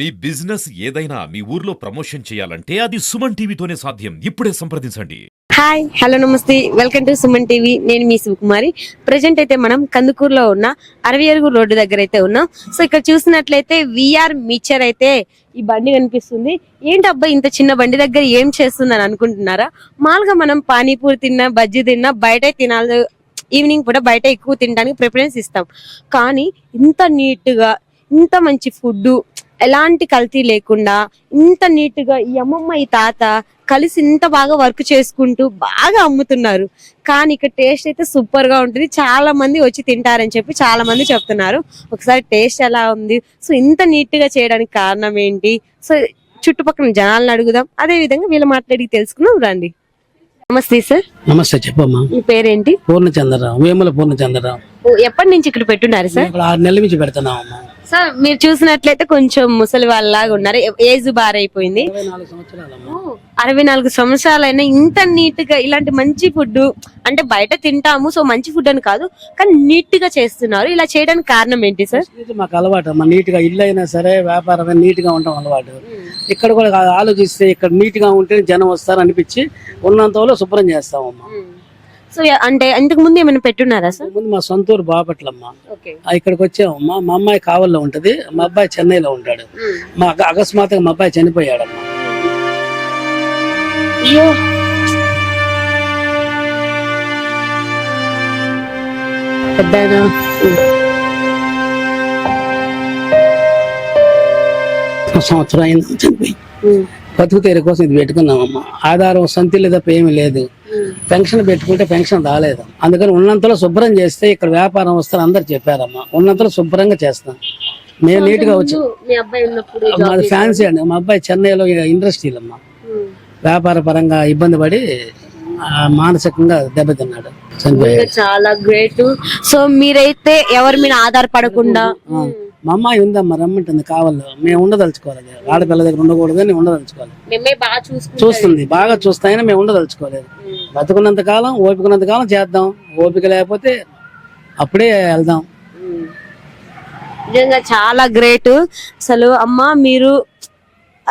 మీ business ఏదైనా మీ ఊర్లో promotion చేయాలంటే అది సుమన్ టీవీతోనే సాధ్యం. ఇప్పుడే సంప్రదించండి. హాయ్ హలో నమస్తే. Welcome to Suman TV. నేను మీ శివకుమారి. ప్రజెంట్ అయితే మనం కందుకూరులో ఉన్న అరవై అరుగు రోడ్డు దగ్గర అయితే ఉన్నాం. సో ఇక్కడ చూసినట్లయితే విఆర్ మిచర్ అయితే ఈ బండి కనిపిస్తుంది. ఏంటి అబ్బాయి ఇంత చిన్న బండి దగ్గర ఏం చేస్తుందని అనుకుంటున్నారా? మామూలుగా మనం పానీపూరి తిన్నా బజ్జీ తిన్నా బయట తినాలి. ఈవినింగ్ పూట బయట ఎక్కువ తినడానికి ప్రిఫరెన్స్ ఇస్తాం. కానీ ఇంత నీట్గా ఇంత మంచి ఫుడ్ ఎలాంటి కల్తీ లేకుండా ఇంత నీట్గా ఈ అమ్మమ్మ ఈ తాత కలిసి ఇంత బాగా వర్క్ చేసుకుంటూ బాగా అమ్ముతున్నారు. కానీ ఇక్కడ టేస్ట్ అయితే సూపర్గా ఉంటుంది. చాలా మంది వచ్చి తింటారని చెప్పి చాలా మంది చెప్తున్నారు. ఒకసారి టేస్ట్ ఎలా ఉంది? సో ఇంత నీట్గా చేయడానికి కారణం ఏంటి? సో చుట్టుపక్కల జనాలను అడుగుదాం. అదే విధంగా వీళ్ళు మాట్లాడి తెలుసుకుందాం రండి. నమస్తే సార్. నమస్తే చెప్పమ్మా. మీ పేరేంటి? పూర్ణచంద్రరావు వేముల పూర్ణచంద్రరావు. ఎప్పటి నుంచి ఇక్కడ పెట్టున్నారు సార్? ఆరు నెలల నుంచి పెడుతున్నామమ్మా సార్ మీరు చూసినట్లయితే కొంచెం ముసలి వాళ్ళలాగా ఉన్నారు. ఏజ్ బారైపోయింది? అరవై నాలుగు సంవత్సరాలైనా ఇంత నీట్గా ఇలాంటి మంచి ఫుడ్ అంటే బయట తింటాము సో మంచి ఫుడ్ అని కాదు కానీ నీట్గా చేస్తున్నారు. ఇలా చేయడానికి కారణం ఏంటి సార్? మాకు అలవాటు అమ్మా నీట్గా ఇల్లు అయినా సరే వ్యాపారం నీట్గా ఉండడం అలవాటు. ఇక్కడ కూడా ఆలోచిస్తే ఇక్కడ నీట్గా ఉంటే జనం వస్తారు అనిపించి ఉన్నంత శుభ్రం చేస్తామమ్మా. సో అంటే ఇంతకు ముందు ఏమైనా పెట్టున్నారా సార్ ముందు మా సొంతూరు బాపట్లమ్మా. ఓకే ఆ, ఇక్కడికి వచ్చామమ్మా మా అమ్మాయి కావల్లో ఉంటది. మా అబ్బాయి చెన్నైలో ఉంటాడు. మా అక్క- అకస్మాత్తుగా మా అబ్బాయి చనిపోయాడమ్మా. అయ్యో. సంవత్సరం అయింది చనిపోయి. బతుకు తీర కోసం ఇది పెట్టుకున్నామమ్మా. ఆధారం సంతిల్లి తప్ప ఏమీ లేదు. పెన్షన్ పెట్టుకుంటే పెన్షన్ రాలేదు. అందుకని ఉన్నంతలో శుభ్రం చేస్తే ఇక్కడ వ్యాపారం వస్తారు అందరు చెప్పారమ్మా. ఉన్నంతలో శుభ్రంగా చేస్తాం. మేము నీట్గా వచ్చి మీ అబ్బాయి ఉన్నప్పుడు మాది ఫ్యాన్సీ అండి. మా అబ్బాయి చెన్నైలో ఇండస్ట్రీలు అమ్మా. వ్యాపార పరంగా ఇబ్బంది పడి మానసికంగా దెబ్బతిన్నాడు. చనిపోయాడు. చాలా గ్రేట్ సో మీరైతే ఎవరి మీద ఆధారపడకుండా మా అమ్మాయి ఉందమ్మా రమ్మంటుంది కావాలి మేము ఉండదలుచుకోవాలి. ఆడపిల్ల దగ్గర ఉండకూడదు అని చూసుకుంటాం. చూస్తుంది. బాగా చూస్తాయని మేము ఉండదలుచుకోలేదు. బతుకున్నంత కాలం ఓపికన్నంత కాలం చేద్దాం. ఓపిక లేకపోతే అప్పుడే వెళ్దాం. నిజంగా చాలా గ్రేట్. అసలు అమ్మ మీరు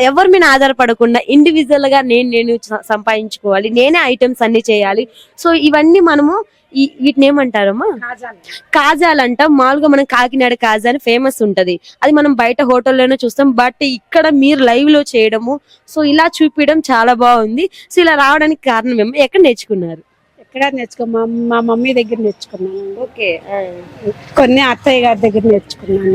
ఎవరి మీద ఆధారపడకుండా ఇండివిజువల్గా నేను నేను సంపాదించుకోవాలి నేనే ఐటమ్స్ అన్ని చేయాలి. సో ఇవన్నీ మనము వీటిని ఏమంటారమ్మా? కాజాలంట. మామూలుగా మనం కాకినాడ కాజా అని ఫేమస్ ఉంటది. అది మనం బయట హోటల్లోనే చూస్తాం. బట్ ఇక్కడ మీరు లైవ్లో చేయడము సో ఇలా చూపించడం చాలా బాగుంది. సో ఇలా రావడానికి కారణం ఏమో ఎక్కడ నేర్చుకున్నారు? ఎక్కడ నేర్చుకో మా మమ్మీ దగ్గర నేర్చుకున్నాను. ఓకే. కొన్ని అత్తయ్య గారి దగ్గర నేర్చుకున్నాను.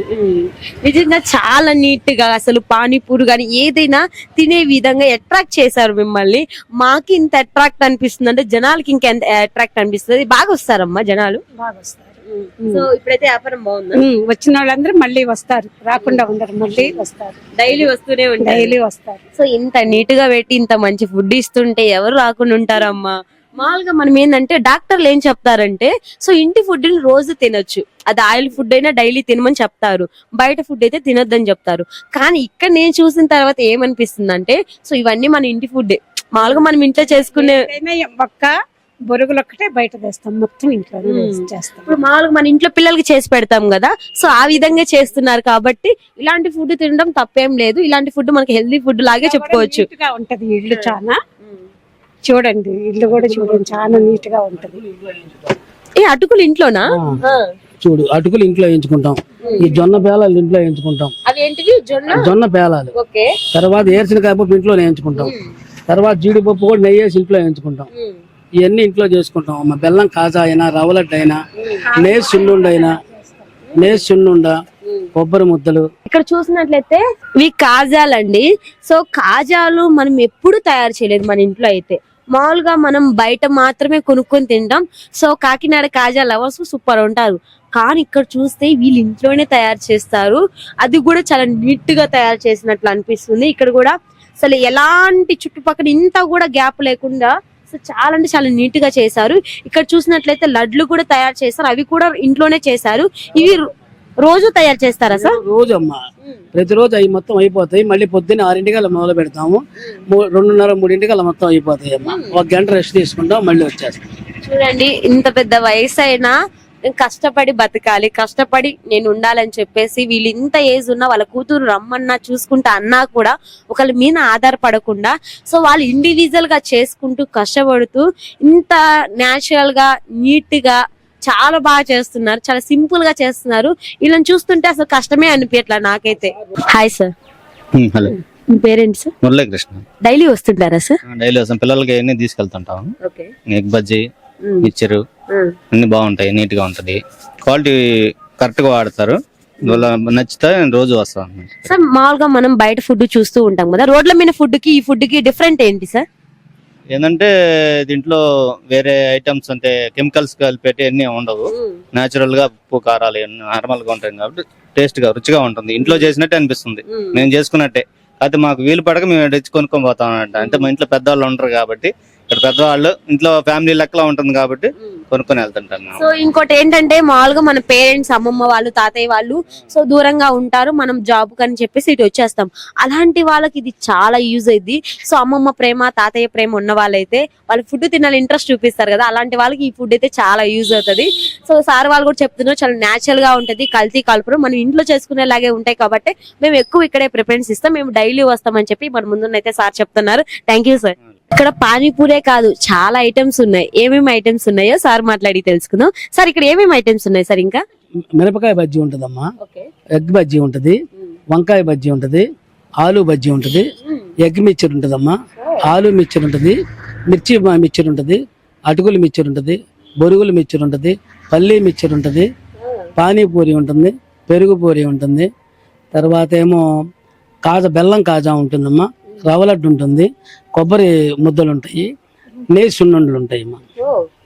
నిజంగా చాలా నీట్గా అసలు పానీపూరి కానీ ఏదైనా తినే విధంగా అట్రాక్ట్ చేశారు మిమ్మల్ని. మాకి ఇంత అట్రాక్ట్ అనిపిస్తుంది అంటే జనాలకి ఇంకా ఎంత అట్రాక్ట్ అనిపిస్తుంది. బాగా వస్తారమ్మా జనాలు? బాగా వస్తారు. సో ఇప్పుడైతే వ్యాపారం బాగుంది? వచ్చిన వాళ్ళందరూ మళ్ళీ వస్తారు. రాకుండా ఉండరు. మళ్ళీ వస్తారు. డైలీ వస్తూనే ఉంటాయి డైలీ వస్తారు. సో ఇంత నీట్గా పెట్టి ఇంత మంచి ఫుడ్ ఇస్తుంటే ఎవరు రాకుండా ఉంటారమ్మా? మామూలుగా మనం ఏంటంటే డాక్టర్లు ఏం చెప్తారంటే సో ఇంటి ఫుడ్ని రోజు తినొచ్చు. అది ఆయిల్ ఫుడ్ అయినా డైలీ తినమని చెప్తారు. బయట ఫుడ్ అయితే తినొద్దని చెప్తారు. కానీ ఇక్కడ నేను చూసిన తర్వాత ఏమనిపిస్తుంది అంటే సో ఇవన్నీ మన ఇంటి ఫుడ్ మామూలుగా మనం ఇంట్లో చేసుకునే ఒక్క బొరుగులు ఒక్కటే బయట తెస్తాం. మొత్తం ఇంట్లో చేస్తాం. ఇప్పుడు మామూలుగా మన ఇంట్లో పిల్లలకి చేసి పెడతాం కదా సో ఆ విధంగా చేస్తున్నారు కాబట్టి ఇలాంటి ఫుడ్ తినడం తప్పేం లేదు. ఇలాంటి ఫుడ్ మనకి హెల్దీ ఫుడ్ లాగే చెప్పుకోవచ్చు. ఉంటది ఇల్లు చాలా చూడండి ఇల్లు కూడా చూడండి చాలా నీట్గా ఉంటది. ఏ అటుకులు ఇంట్లోనా? చూడు అటుకులు ఇంట్లో వేయించుకుంటాం. ఈ జొన్న పేలాలు ఇంట్లో వేయించుకుంటాం. జొన్న? పేలాలు. ఓకే. తర్వాత ఏర్చిన కాయపప్పు ఇంట్లో వేయించుకుంటాం. తర్వాత జీడిపప్పు కూడా నెయ్యి వేసి ఇంట్లో వేయించుకుంటాం. ఇవన్నీ ఇంట్లో చేసుకుంటాం. మా బెల్లం కాజా అయినా రవ్వలడ్డు అయినా నేసి సున్నుండ అయినా నేసి సున్నుండ కొబ్బరి ముద్దలు. ఇక్కడ చూసినట్లయితే ఇవి కాజాలండి. సో కాజాలు మనం ఎప్పుడు తయారు చేయలేదు మన ఇంట్లో అయితే. మామూలుగా మనం బయట మాత్రమే కొనుక్కొని తింటాం. So Kakinada kaja lovers super ఉంటారు. కానీ ఇక్కడ చూస్తే వీళ్ళు ఇంట్లోనే తయారు చేస్తారు. అది కూడా చాలా నీట్గా తయారు చేసినట్లు అనిపిస్తుంది. ఇక్కడ కూడా అసలు ఎలాంటి చుట్టుపక్కల ఇంత కూడా గ్యాప్ లేకుండా చాలా అంటే చాలా నీట్గా చేశారు. ఇక్కడ చూసినట్లయితే లడ్లు కూడా తయారు చేస్తారు. అవి కూడా ఇంట్లోనే చేశారు. ఇవి రోజు తయారు చేస్తారా సార్? రోజు అమ్మా ప్రతిరోజు అవి మొత్తం అయిపోతాయి. మళ్ళీ పొద్దున్న ఆరింటికల్లా మొదలు పెడతాము. రెండున్నర మూడింటికల్లా మొత్తం అయిపోతాయి అమ్మా ఒక గంట రెస్ట్ తీసుకుంటాం మళ్ళీ వచ్చేస్తాం. చూడండి ఇంత పెద్ద వయసు అయినా కష్టపడి బతకాలి కష్టపడి నేను ఉండాలని చెప్పేసి వీళ్ళు ఇంత ఏజ్ ఉన్న వాళ్ళ కూతురు రమ్మన్నా చూసుకుంటా అన్నా కూడా ఒకళ్ళ మీద ఆధారపడకుండా సో వాళ్ళు ఇండివిజువల్గా చేసుకుంటూ కష్టపడుతూ ఇంత న్యాచురల్గా నీట్గా చాలా బాగా చేస్తున్నారు చాలా సింపుల్గా చేస్తున్నారు. వీళ్ళని చూస్తుంటే అసలు కష్టమే అనిపించట్లా నాకైతే. హాయ్ సార్ హలో మీ పేరెంట్స్ మురళీకృష్ణ. డైలీ వస్తుంటారా సార్ డైలీ వస్తాం. పిల్లలకి అన్ని తీసుకెళ్తుంటాం. ఓకే ఎగ్ బజ్జీ మిక్చరు అన్ని బాగుంటాయి నీట్గా ఉంటది. క్వాలిటీ కరెక్ట్గా వాడతారు. వాళ్ళ నచ్చితే నేను రోజు వస్తాను సార్ మామూలుగా మనం బయట ఫుడ్ చూస్తూ ఉంటాం కదా. రోడ్ల మీద ఫుడ్కి ఈ ఫుడ్కి డిఫరెంట్ ఏంటి సార్ ఏంటంటే దీంట్లో వేరే ఐటమ్స్ అంటే కెమికల్స్ కలిపేటి అన్ని ఉండవు. నేచురల్గా ఉప్పు కారాలు నార్మల్గా ఉంటాయి కాబట్టి టేస్ట్గా రుచిగా ఉంటుంది. ఇంట్లో చేసినట్టే అనిపిస్తుంది. మేము చేసుకున్నట్టే. అయితే మాకు వీలు పడక మేము తెచ్చి కొనుక్కొని పోతాం అంటే మా ఇంట్లో పెద్దవాళ్ళు ఉండరు కాబట్టి ఇక్కడ పెద్దవాళ్ళు ఇంట్లో ఫ్యామిలీ లెక్కలో ఉంటుంది కాబట్టి కొనుక్కొని వెళ్తుంటాం మేము. సో ఇంకోటి ఏంటంటే మామూలుగా మన పేరెంట్స్ అమ్మమ్మ వాళ్ళు తాతయ్య వాళ్ళు సో దూరంగా ఉంటారు మనం జాబ్ కని చెప్పేసి ఇటు వచ్చేస్తాం. అలాంటి వాళ్ళకి ఇది చాలా యూజ్ అయింది సో అమ్మమ్మ ప్రేమ తాతయ్య ప్రేమ ఉన్న వాళ్ళైతే వాళ్ళు ఫుడ్ తినాలి ఇంట్రెస్ట్ చూపిస్తారు కదా అలాంటి వాళ్ళకి ఈ ఫుడ్ అయితే చాలా యూజ్ అవుతుంది. సో సార్ వాళ్ళు కూడా చెప్తున్నారు చాలా న్యాచురల్గా ఉంటది కల్తీ కలుపురు మనం ఇంట్లో చేసుకునేలాగే ఉంటాయి కాబట్టి మేము ఎక్కువ ఇక్కడే ప్రిఫరెన్స్ ఇస్తాం మేము డైలీ వస్తామని చెప్పి మన ముందునైతే సార్ చెప్తున్నారు. థ్యాంక్ యూ సార్ ఇక్కడ పానీపూరే కాదు చాలా ఐటమ్స్ ఉన్నాయి. ఏమేమి ఐటమ్స్ ఉన్నాయో సార్ మాట్లాడి తెలుసుకుందాం. సార్ ఇక్కడ ఏమేమి ఐటమ్స్ ఉన్నాయి సార్ ఇంకా? మిరపకాయ బజ్జీ ఉంటుందమ్మా. ఎగ్ బజ్జీ ఉంటది వంకాయ బజ్జీ ఉంటది ఆలు బజ్జీ ఉంటది ఎగ్ మిక్చర్ ఉంటదమ్మా. ఆలు మిక్చర్ ఉంటది మిర్చి మిక్చర్ ఉంటది అటుకులు మిక్చర్ ఉంటది బొరుగుల మిక్చర్ ఉంటది పల్లీ మిక్చర్ ఉంటది పానీపూరి ఉంటుంది పెరుగు పూరి ఉంటుంది తర్వాత ఏమో కాజా బెల్లం కాజా ఉంటుందమ్మా. రవ్వ లడ్డు ఉంటుంది కొబ్బరి ముద్దలు ఉంటాయి నెయ్యి సున్నుండలు ఉంటాయి మా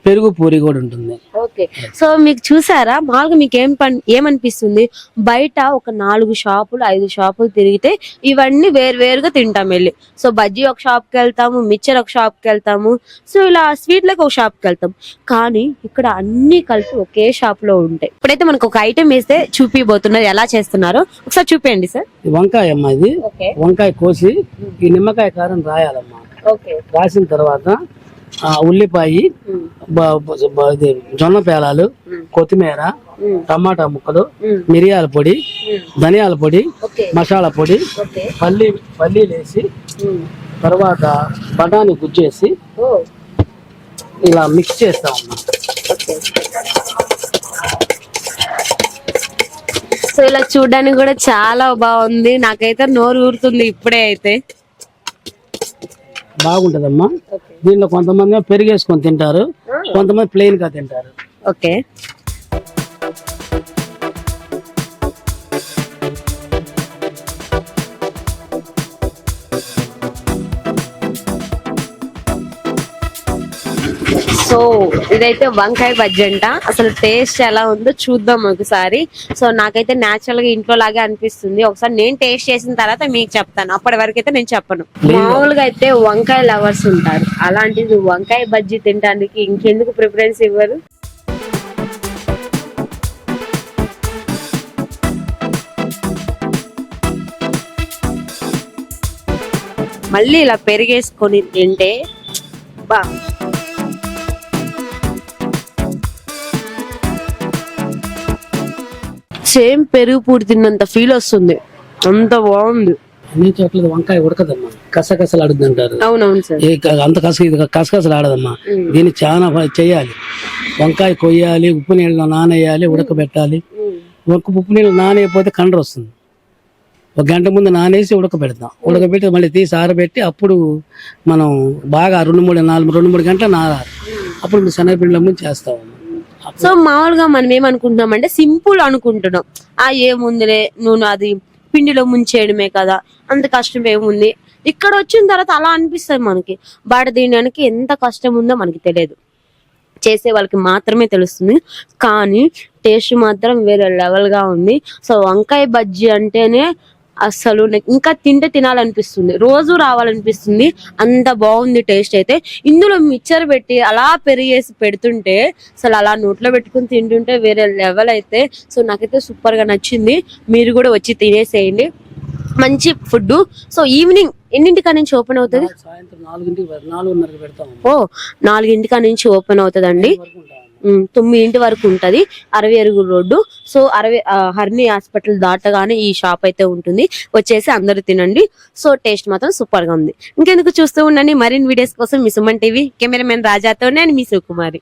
పెరుగు పూరి కూడా ఉంటుంది. ఓకే. సో మీకు చూసారా మామూలుగా మీకు ఏం పని ఏమనిపిస్తుంది? బయట ఒక నాలుగు షాపులు ఐదు షాపులు తిరిగితే ఇవన్నీ వేరు వేరుగా తింటాం వెళ్ళి. సో బజ్జీ ఒక షాప్కి వెళ్తాము మిక్చర్ ఒక షాప్కి వెళ్తాము సో ఇలా స్వీట్లకు ఒక షాప్కి వెళ్తాం. కానీ ఇక్కడ అన్ని కలిపి ఒకే షాప్లో ఉంటాయి. ఇప్పుడైతే మనకు ఒక ఐటెం వేస్తే చూపిపోతున్నారు ఎలా చేస్తున్నారో? ఒకసారి చూపించండి సార్. వంకాయ అమ్మా ఇది. వంకాయ కోసి ఈ నిమ్మకాయ కారం రాయాలమ్మా. ఓకే. రాసిన తర్వాత ఉల్లిపాయ జొన్న పేలాలు కొత్తిమీర టమాటా ముక్కలు మిరియాల పొడి ధనియాల పొడి మసాలా పొడి పల్లి పల్లీలు వేసి తర్వాత బఠానీ గుజ్జేసి ఇలా మిక్స్ చేస్తామమ్మా సో ఇలా చూడడానికి కూడా చాలా బాగుంది. నాకైతే నోరు ఊరుతుంది ఇప్పుడే అయితే. బాగుంటదమ్మా. దీనిలో కొంతమంది పెరిగేసుకొని తింటారు కొంతమంది ప్లెయిన్గా తింటారు. ఓకే. ఇదైతే వంకాయ బజ్జీ అంట అసలు టేస్ట్ ఎలా ఉందో చూద్దాం ఒకసారి. సో నాకైతే నేచురల్గా ఇంట్లో లాగే అనిపిస్తుంది. ఒకసారి నేను టేస్ట్ చేసిన తర్వాత మీకు చెప్తాను. అప్పటి వరకు అయితే నేను చెప్పను. మామూలుగా అయితే వంకాయ లవర్స్ ఉంటారు. అలాంటిది వంకాయ బజ్జీ తినడానికి ఇంకెందుకు ప్రిఫరెన్స్ ఇవ్వరు? మళ్ళీ ఇలా పెరిగేసుకొని తింటే బా సేమ్ పెరుగు పూడి తిన్నంత ఫీల్ వస్తుంది. అంత బాగుంది. అన్ని చోట్ల వంకాయ ఉడకదమ్మా. కసకసలు అడుగుతుంటారు అవునవును సార్. ఏ క- అంత కస ఇది కసకసలు ఆడదమ్మా దీన్ని చాలా ప- చేయాలి. వంకాయ కొయ్యాలి ఉప్పు నీళ్ళు నానేయాలి ఉడకబెట్టాలి. ఒక ఉప్పు నీళ్ళు నానేయకపోతే కండ్ర వస్తుంది. ఒక గంట ముందు నానేసి ఉడకబెడతాం. ఉడకబెట్టి మళ్ళీ తీసి ఆరబెట్టి అప్పుడు మనం బాగా రెండు మూడు నాలుగు రెండు మూడు గంటలు నారాలి. అప్పుడు శనగపిండిలో ముందు చేస్తాము సో మామూలుగా మనం ఏమనుకుంటున్నాం అంటే సింపుల్ అనుకుంటున్నాం. ఆ ఏముందిలే నూనె అది పిండిలో ముంచేయడమే కదా అంత కష్టం ఏముంది? ఇక్కడ వచ్చిన తర్వాత అలా అనిపిస్తుంది మనకి. బయట తినడానికి ఎంత కష్టం ఉందో మనకి తెలియదు. చేసే వాళ్ళకి మాత్రమే తెలుస్తుంది. కానీ టేస్ట్ మాత్రం వేరే లెవెల్గా ఉంది. సో వంకాయ బజ్జీ అంటేనే అసలు ఇంకా తింటే తినాలనిపిస్తుంది. రోజు రావాలనిపిస్తుంది. అంత బాగుంది టేస్ట్ అయితే. ఇందులో మిక్చర్ పెట్టి అలా పెరిగేసి పెడుతుంటే అసలు అలా నోట్లో పెట్టుకుని తింటుంటే వేరే లెవెల్ అయితే. సో నాకైతే సూపర్గా నచ్చింది. మీరు కూడా వచ్చి తినేసేయండి. మంచి ఫుడ్ సో ఈవినింగ్ ఎన్నింటికా నుంచి ఓపెన్ అవుతుంది? ఓ నాలుగింటికా నుంచి ఓపెన్ అవుతుందండి. ఉమ్, తొమ్మిదింటి వరకు ఉంటది. అరవై అరుగురు రోడ్డు. సో అరవై ఆ, హర్ని హాస్పిటల్ దాటగానే ఈ షాప్ అయితే ఉంటుంది. వచ్చేసి అందరూ తినండి. సో టేస్ట్ మాత్రం సూపర్గా ఉంది. ఇంకెందుకు చూస్తూ ఉండండి. మరిన్ని వీడియోస్ కోసం మీ సుమన్ టీవీ కెమెరామెన్ రాజాతో నేను మీ సుకుమారి.